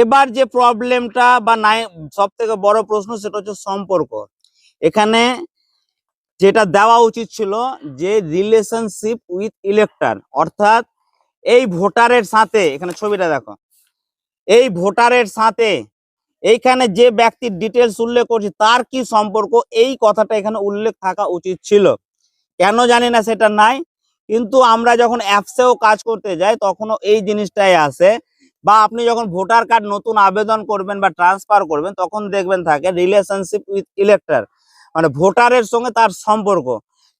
এবার যে প্রবলেমটা বা নাই সব থেকে বড় প্রশ্ন সেটা হচ্ছে সম্পর্ক। এখানে যেটা দেওয়া উচিত ছিল যে রিলেশনশিপ উইথ ইলেক্টর অর্থাৎ এই ভোটারের সাথে, এখানে ছবিটা দেখো, এই ভোটারের সাথে এইখানে যে ব্যক্তির ডিটেলস উল্লেখ করছি, তার কি সম্পর্ক? এই কথাটা এখানে উল্লেখ থাকা উচিত ছিল। কেন জানি না সেটা নাই, কিন্তু আমরা যখন অ্যাপসেও কাজ করতে যাই, তখনও এই জিনিসটাই আসে বা আপনি যখন ভোটার কার্ড নতুন আবেদন করবেন বা ট্রান্সফার করবেন, তখন দেখবেন থাকে রিলেশনশিপ উইথ ইলেক্টর মানে ভোটারের সঙ্গে তার সম্পর্ক।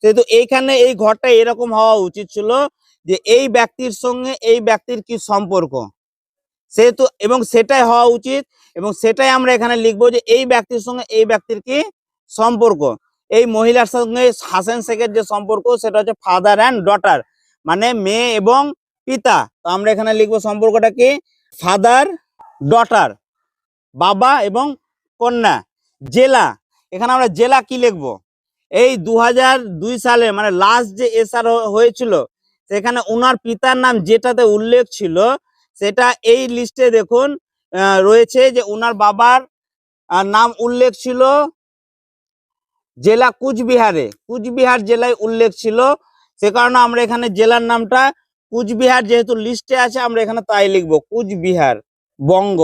সেহেতু এইখানে এই ঘরটা এরকম হওয়া উচিত ছিল যে এই ব্যক্তির সঙ্গে এই ব্যক্তির কি সম্পর্ক। সেহেতু এবং সেটাই হওয়া উচিত এবং সেটাই আমরা এখানে লিখব যে এই ব্যক্তির সঙ্গে এই ব্যক্তির কি সম্পর্ক। এই মহিলার সঙ্গে হাসেন শেখের যে সম্পর্ক, সেটা হচ্ছে ফাদার অ্যান্ড ডটার মানে মেয়ে এবং পিতা। তো আমরা এখানে লিখব সম্পর্কটা কি? ফাদার, ডটার, বাবা এবং কন্যা, জেলা। এখানে আমরা জেলা কি লিখব? এই দু সালে মানে লাস্ট যে এসআর হয়েছিল, সেখানে ওনার পিতার নাম যেটাতে উল্লেখ ছিল, সেটা এই লিস্টে দেখুন রয়েছে যে ওনার বাবার নাম উল্লেখ ছিল জেলা কুচবিহারে। কুচবিহার জেলায় উল্লেখ ছিল, সে কারণে আমরা এখানে জেলার নামটা কুচবিহার যেহেতু লিস্টে আছে আমরা এখানে তাই লিখব কুচবিহার বঙ্গ।